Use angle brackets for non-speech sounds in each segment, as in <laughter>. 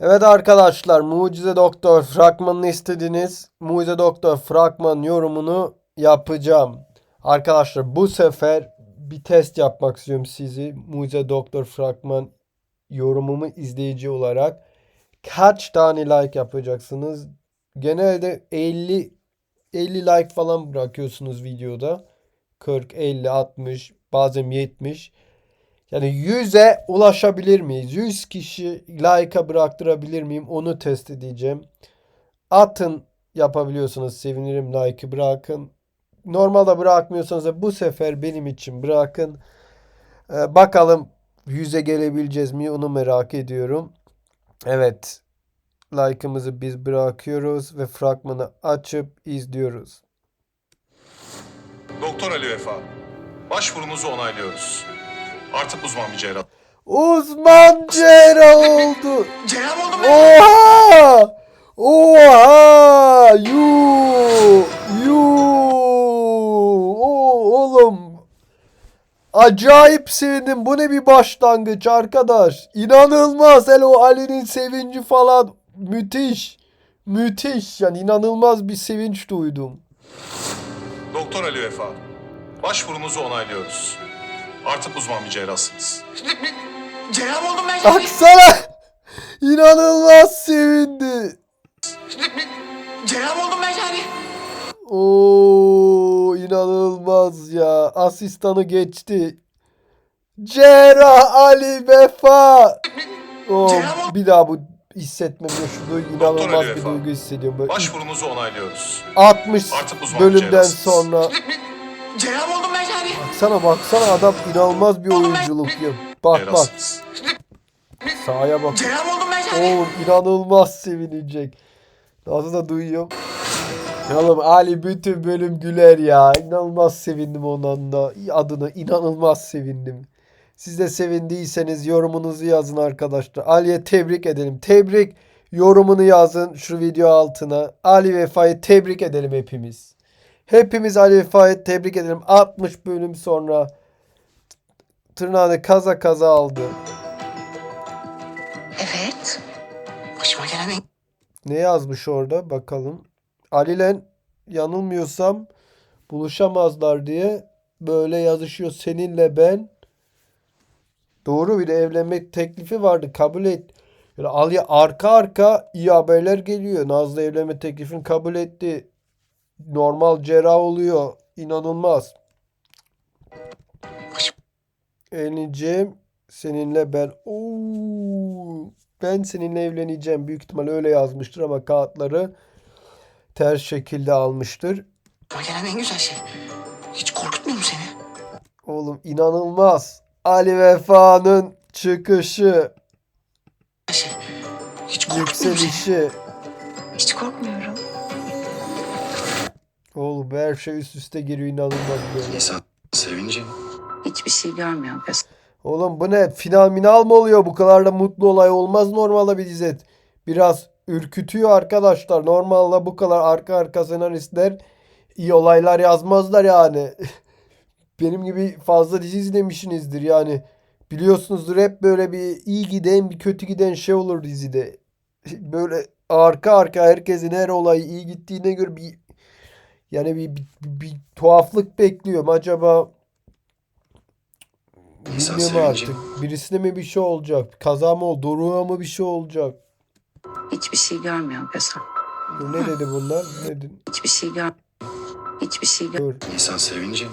Evet arkadaşlar Mucize Doktor fragmanını istediniz. Mucize Doktor fragman yorumunu yapacağım. Arkadaşlar bu sefer bir test yapmak istiyorum sizi. Mucize Doktor fragman yorumumu izleyici olarak. Kaç tane like yapacaksınız? Genelde 50 50 like falan bırakıyorsunuz videoda. 40, 50, 60, bazen 70. Yani 100'e ulaşabilir miyiz? 100 kişi like'a bıraktırabilir miyim? Onu test edeceğim. Atın yapabiliyorsanız sevinirim like'ı bırakın. Normalde bırakmıyorsanız da bu sefer benim için bırakın. Ee, bakalım 100'e gelebileceğiz mi? Onu merak ediyorum. Evet. Like'ımızı biz bırakıyoruz ve fragmanı açıp izliyoruz. Doktor Ali Vefa, başvurunuzu onaylıyoruz. Artık uzman bir cerrah. Uzman cerrah oldu. <laughs> Cerrah oldum ben. Oha! Oha! Yu! Yu! Oğlum. Acayip sevindim. Bu ne bir başlangıç arkadaş. İnanılmaz. Hele o Ali'nin sevinci falan. Müthiş. Müthiş. Yani inanılmaz bir sevinç duydum. Doktor Ali Vefa, başvurunuzu onaylıyoruz. Artık uzman bir cerrahsınız. Cerrah oldum ben şimdi. Baksana. İnanılmaz sevindi. Cerrah oldum ben yani. Oo inanılmaz ya. Asistanı geçti. Cerrah Ali Vefa. Oo, Cerrah bir daha bu hissetmem ya şu duygu Doktor inanılmaz bir duygu hissediyorum. Böyle Başvurunuzu onaylıyoruz. 60 Artık uzman bölümden cerrahsınız. sonra Cerrah oldum ben yani. baksana baksana adam inanılmaz bir oyunculuk yapıyor. Bak bak sağa bak. Cerrah oldum ben yani. Oğlum inanılmaz sevinecek. Nasıl da duyuyorum. Oğlum Ali bütün bölüm güler ya. İnanılmaz sevindim ondan da. Adına inanılmaz sevindim. Siz de sevindiyseniz yorumunuzu yazın arkadaşlar. Ali'ye tebrik edelim. Tebrik yorumunu yazın şu video altına. Ali Vefa'yı tebrik edelim hepimiz. Hepimiz Ali Vefa'yı tebrik edelim. 60 bölüm sonra tırnağını kaza kaza aldı. Evet. Başıma gelen en... Ne yazmış orada bakalım. Ali'yle yanılmıyorsam buluşamazlar diye böyle yazışıyor. Seninle ben doğru bir evlenme teklifi vardı. Kabul et. Yani Ali arka arka iyi haberler geliyor. Nazlı evlenme teklifini kabul etti. Normal cerrah oluyor. İnanılmaz. Evleneceğim seninle ben. Oo, ben seninle evleneceğim. Büyük ihtimal öyle yazmıştır ama kağıtları ters şekilde almıştır. Başıma gelen en güzel şey. Hiç korkutmuyor mu seni? Oğlum inanılmaz. Ali Vefa'nın çıkışı, Şey. Hiç korkutmuyor mu seni? yükselişi. Hiç korkmuyorum. Oğlum her şey üst üste giriyor inanılmaz böyle. İnsan sevinci Hiçbir şey görmüyor göz. Oğlum bu ne? Final minal mı oluyor? Bu kadar da mutlu olay olmaz normalde bir dizi. Biraz ürkütüyor arkadaşlar. Normalde bu kadar arka arka senaristler iyi olaylar yazmazlar yani. <laughs> Benim gibi fazla dizi izlemişsinizdir yani. Biliyorsunuzdur hep böyle bir iyi giden bir kötü giden şey olur dizide. <laughs> Böyle arka arka herkesin her olayı iyi gittiğine göre bir yani bir, bir, bir tuhaflık bekliyorum. Acaba İnsan Bilmiyorum sevinci. artık. Birisine mi bir şey olacak? Kaza mı oldu? Doruğa mı bir şey olacak? Hiçbir şey görmüyor gözüm. Bu Ne dedi bunlar? Ne dedi? Hiçbir şey gör... Hiçbir şey gör... Dur. insan sevinci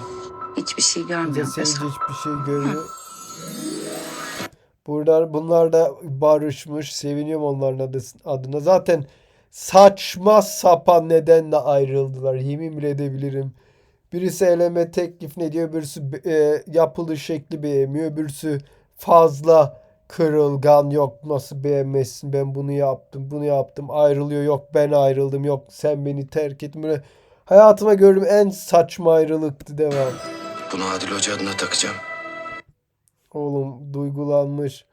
Hiçbir şey Bize görmüyor sevince gözüm. hiçbir şey görüyor. Burada bunlar da barışmış. Seviniyorum onların adı- adına. Zaten saçma sapan nedenle ayrıldılar. Yemin bile edebilirim. Birisi eleme teklif ne diyor. Be- e, yapılış şekli beğenmiyor. Birisi fazla kırılgan. Yok nasıl beğenmezsin ben bunu yaptım bunu yaptım. Ayrılıyor. Yok ben ayrıldım. Yok sen beni terk ettin. Böyle hayatıma gördüğüm en saçma ayrılıktı devam. Bunu Adil Hoca adına takacağım Oğlum duygulanmış.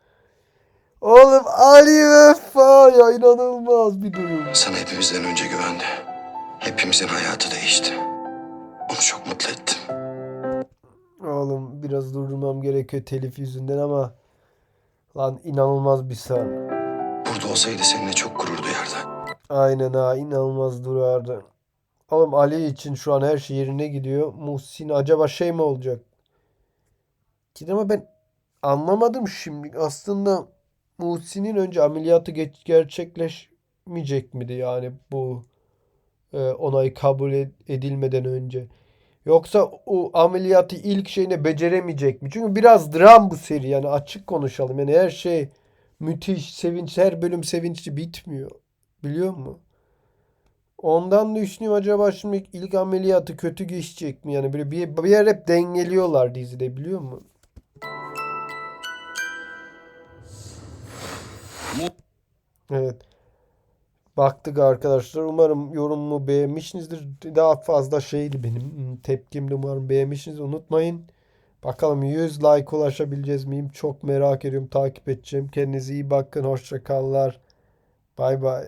Oğlum Ali Vefa ya inanılmaz bir durum. Sana hepimizden önce güvendi Hepimizin hayatı değişti Onu çok mutlu ettim Oğlum biraz durdurmam gerekiyor telif yüzünden ama lan inanılmaz bir sahne. burada olsaydı seninle çok gurur duyardı. Aynen ha inanılmaz durardı. Oğlum Ali için şu an her şey yerine gidiyor. Muhsin acaba şey mi olacak? Ki ama ben anlamadım şimdi. Aslında Muhsin'in önce ameliyatı geç, gerçekleşmeyecek miydi yani bu e, onay kabul ed- edilmeden önce? Yoksa o ameliyatı ilk şeyine beceremeyecek mi? Çünkü biraz dram bu seri yani açık konuşalım. Yani her şey müthiş, sevinç, her bölüm sevinçli bitmiyor. Biliyor musun? Ondan da düşünüyorum acaba şimdi ilk ameliyatı kötü geçecek mi? Yani böyle bir, bir yer hep dengeliyorlar dizide biliyor musun? Evet. Baktık arkadaşlar. Umarım yorumumu beğenmişsinizdir. Daha fazla şeydi benim tepkimdi. Umarım beğenmişsiniz. Unutmayın. Bakalım 100 like ulaşabileceğiz miyim? Çok merak ediyorum. Takip edeceğim. Kendinize iyi bakın. Hoşça kallar. Bay bay.